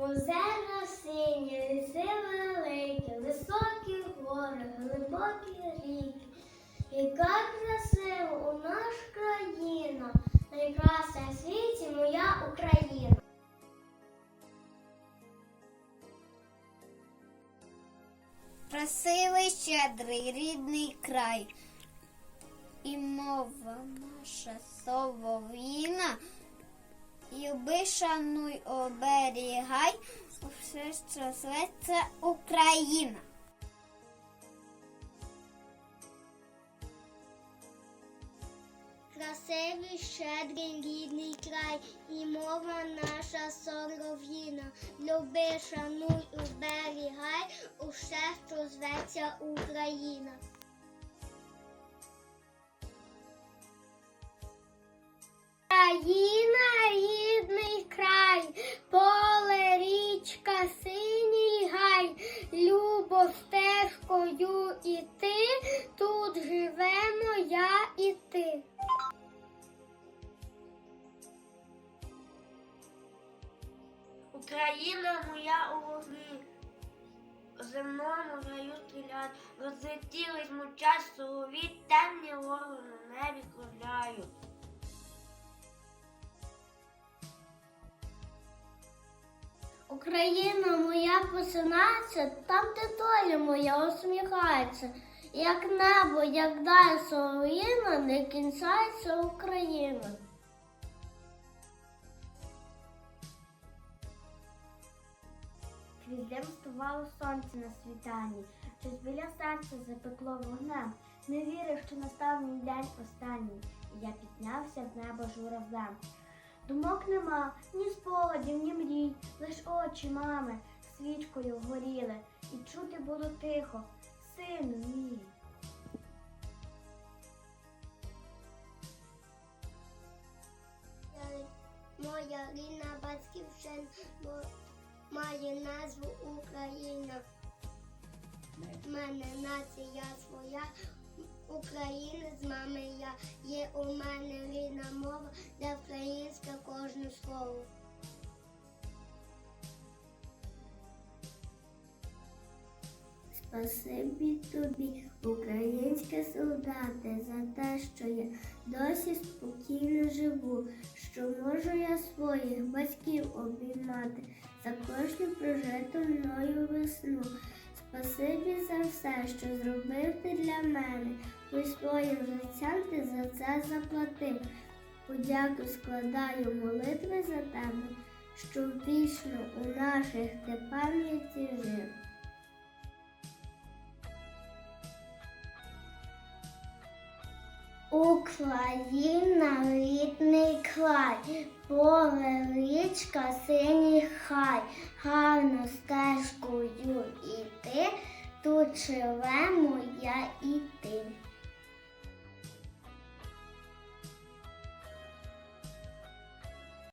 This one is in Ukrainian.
Озера сині, ліси великі, високі гори, глибокі ріки. Яка красива у наш країна, найкраща в світі моя Україна. Красивий, щедрий, рідний край. І мова наша солов'їна. Люби, шануй, оберігай, все, що зветься Україна. Красивий, щедрий, рідний край, і мова наша солов'їна. Люби, шануй, уберігай, усе, що зветься Україна. Країна, любо стежкою іти, тут живемо я і ти. Україна моя у вогні, земному раю стріляють, розлетілись мучать солові, темні вороги на небі кружляють. Україна моя посинається, там, де доля моя усміхається. Як небо, як даль солов'їна, не кінчається Україна. Крізь дим вставало сонце на світанні, щось біля серця запекло вогнем. Не вірив, що настав мій день останній, і я піднявся в небо журавлем. Думок нема, ні спогадів, ні мрій, лиш очі мами свічкою горіли, і чути було тихо, сину мій. Моя рідна батьківщина має назву Україна. В мене нація своя, Україна з мами я. Є у мене рідна Спасибі тобі, українське солдати, за те, що я досі спокійно живу, що можу я своїх батьків обіймати за кожну прожиту мною весну. Спасибі за все, що зробив ти для мене, бо своїм життям ти за це заплатив. Подяку складаю молитви за тебе, що вічно у наших ти пам'яті жив. Україна рідний край, поле річка, синій хай, гарно стежкою іти, тут живемо